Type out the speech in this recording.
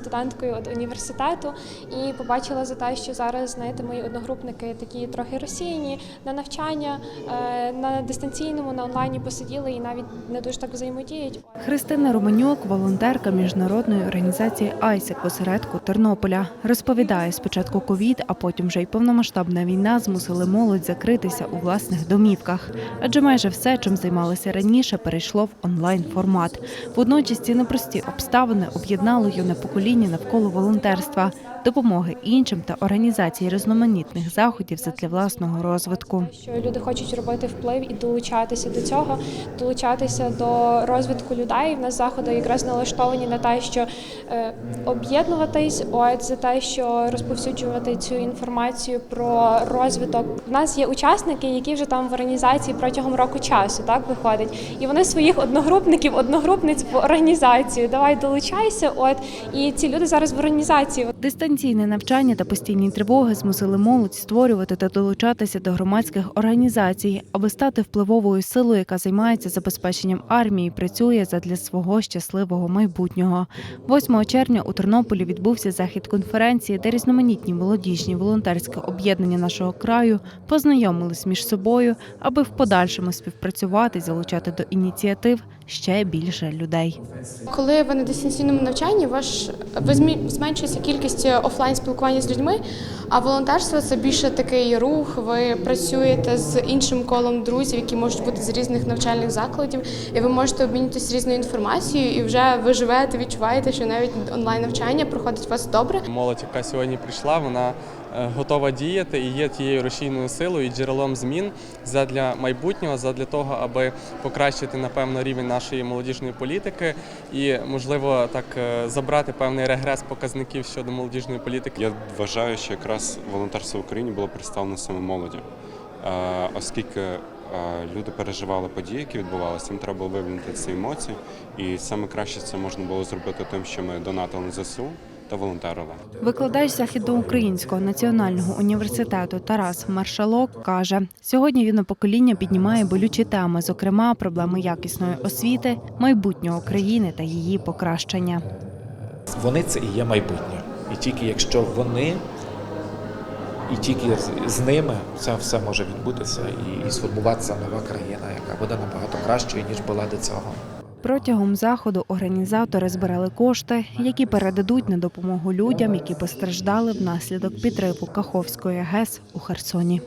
студенткою от університету і побачила за те, що зараз знаєте, мої одногрупники такі трохи розсіяні на навчання е, на дистанційному, на онлайні посиділи і навіть не дуже так взаємодіють. Христина Романюк, волонтерка міжнародної організації «Айсек» в осередку Тернополя, розповідає, спочатку ковід, а потім вже й повномасштабна війна змусили молодь закритися у власних домівках. Адже майже все, чим займалися раніше, перейшло в онлайн формат. Водночас ці непрості обставини об'єднали юне покоління навколо волонтерства, допомоги іншим та організації різноманітних заходів задля власного розвитку. Що люди хочуть робити вплив і долучатися до цього, долучатися до розвитку людей. В нас заходи якраз налаштовані на те, що е, об'єднуватись, от за те, що розповсюджувати цю інформацію про розвиток. У нас є учасники, які вже там в організації протягом року часу, так виходить, і вони своїх одногрупників, одногрупниць в організацію. Давай долучайся. От і ці люди зараз в організації. Дистанційне навчання та постійні тривоги змусили молодь створювати та долучатися до громадських організацій, аби стати впливовою силою, яка займається забезпеченням армії, і працює задля свого щасливого майбутнього. 8 червня у Тернополі відбувся захід конференції, де різноманітні молодіжні волонтерські об'єднання нашого краю познайомились між собою, аби в подальшому співпрацювати, залучати до ініціатив ще більше людей. Коли ви на дистанційному навчанні, ваш ви змі- зменшується кількість офлайн спілкування з людьми, а волонтерство це більше такий рух. Ви працюєте з іншим колом друзів, які можуть бути з різних навчальних закладів, і ви можете обмінюватися різною інформацією, і вже ви живете, відчуваєте, що навіть онлайн навчання проходить у вас добре. Молодь, яка сьогодні прийшла, вона готова діяти і є тією рушійною силою і джерелом змін задля майбутнього, задля того, аби покращити напевно рівень нашої молодіжної політики і, можливо, так е, забрати певний регрес показників щодо молодіжної політики. Я вважаю, що якраз волонтерство в Україні було представлено саме молоді, Е, оскільки е, люди переживали події, які відбувалися, їм треба було вивільнити ці емоції, і саме краще це можна було зробити тим, що ми донатили на ЗСУ та волонтерили. Викладач Західноукраїнського національного університету Тарас Маршалок каже: сьогодні юне покоління піднімає болючі теми, зокрема проблеми якісної освіти, майбутнього країни та її покращення. Вони це і є майбутнє. І тільки якщо вони, і тільки з- з ними це все може відбутися і, і сформуватися нова країна, яка буде набагато кращою, ніж була до цього. Протягом заходу організатори збирали кошти, які передадуть на допомогу людям, які постраждали внаслідок підриву Каховської ГЕС у Херсоні.